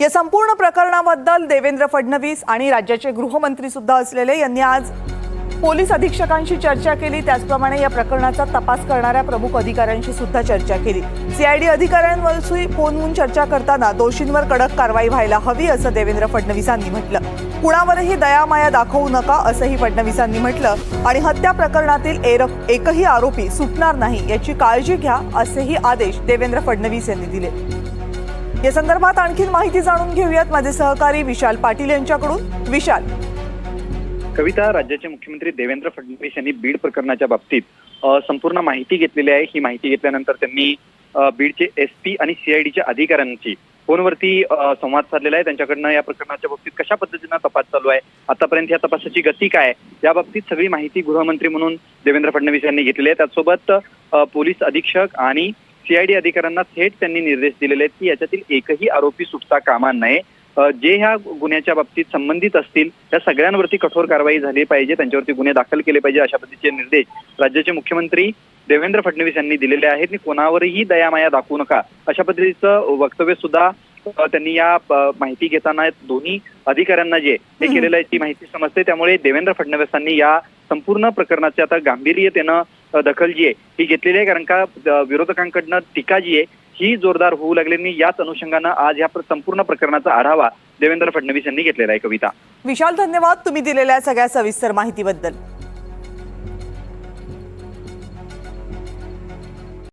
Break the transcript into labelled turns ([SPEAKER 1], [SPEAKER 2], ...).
[SPEAKER 1] या संपूर्ण प्रकरणाबद्दल देवेंद्र फडणवीस आणि राज्याचे गृहमंत्री सुद्धा असलेले यांनी आज पोलीस अधीक्षकांशी चर्चा केली. त्याचप्रमाणे या प्रकरणाचा तपास करणाऱ्या प्रमुख अधिकाऱ्यांशी सुद्धा चर्चा केली. सीआयडी अधिकाऱ्यांवरही फोनवरून चर्चा करताना दोषींवर कडक कारवाई व्हायला हवी असं देवेंद्र फडणवीसांनी म्हटलं. कुणावरही दयामाया दाखवू नका असंही फडणवीसांनी म्हटलं. आणि हत्या प्रकरणातील एर- एकही आरोपी सुटणार नाही याची काळजी घ्या असेही आदेश देवेंद्र फडणवीस यांनी दिले. या संदर्भात आणखी माहिती जाणून घेऊयात माझे सहकारी विशाल पाटील यांच्याकडून. विशाल.
[SPEAKER 2] कविता राज्याचे मुख्यमंत्री देवेंद्र फडणवीस यांनी बीड प्रकरणाच्या बाबतीत संपूर्ण माहिती घेतलेली आहे. ही माहिती घेतल्यानंतर त्यांनी बीडचे एस पी आणि सीआयडीच्या अधिकाऱ्यांची फोनवरती संवाद साधलेला आहे. त्यांच्याकडनं या प्रकरणाच्या बाबतीत कशा पद्धतीनं तपास चालू आहे? आतापर्यंत या तपासाची गती काय या बाबतीत सगळी माहिती गृहमंत्री म्हणून देवेंद्र फडणवीस यांनी घेतलेली आहे. त्याचसोबत पोलीस अधीक्षक आणि सीआयडी अधिकाऱ्यांना थेट त्यांनी निर्देश दिलेले आहेत की याच्यातील एकही आरोपी सुटता कामा नये. जे ह्या गुन्ह्याच्या बाबतीत संबंधित असतील त्या सगळ्यांवरती कठोर कारवाई झाली पाहिजे त्यांच्यावरती गुन्हे दाखल केले पाहिजे अशा पद्धतीचे निर्देश राज्याचे मुख्यमंत्री देवेंद्र फडणवीस यांनी दिलेले आहेत. आणि कोणावरही दयामाया दाखवू नका अशा पद्धतीचं वक्तव्य सुद्धा त्यांनी या माहिती घेताना दोन्ही अधिकाऱ्यांना जे हे. केलेलं आहे ती माहिती समजते. त्यामुळे देवेंद्र फडणवीसांनी या संपूर्ण प्रकरणाची आता गांभीर्यतेनं दखल जी आहे ही घेतलेली आहे. कारण का विरोधकांकडनं टीका जी आहे ही जोरदार होऊ लागली. याच अनुषंगानं आज या संपूर्ण प्रकरणाचा आढावा देवेंद्र फडणवीस यांनी घेतलेला आहे कविता.
[SPEAKER 1] विशाल धन्यवाद तुम्ही दिलेल्या सगळ्या सविस्तर माहितीबद्दल.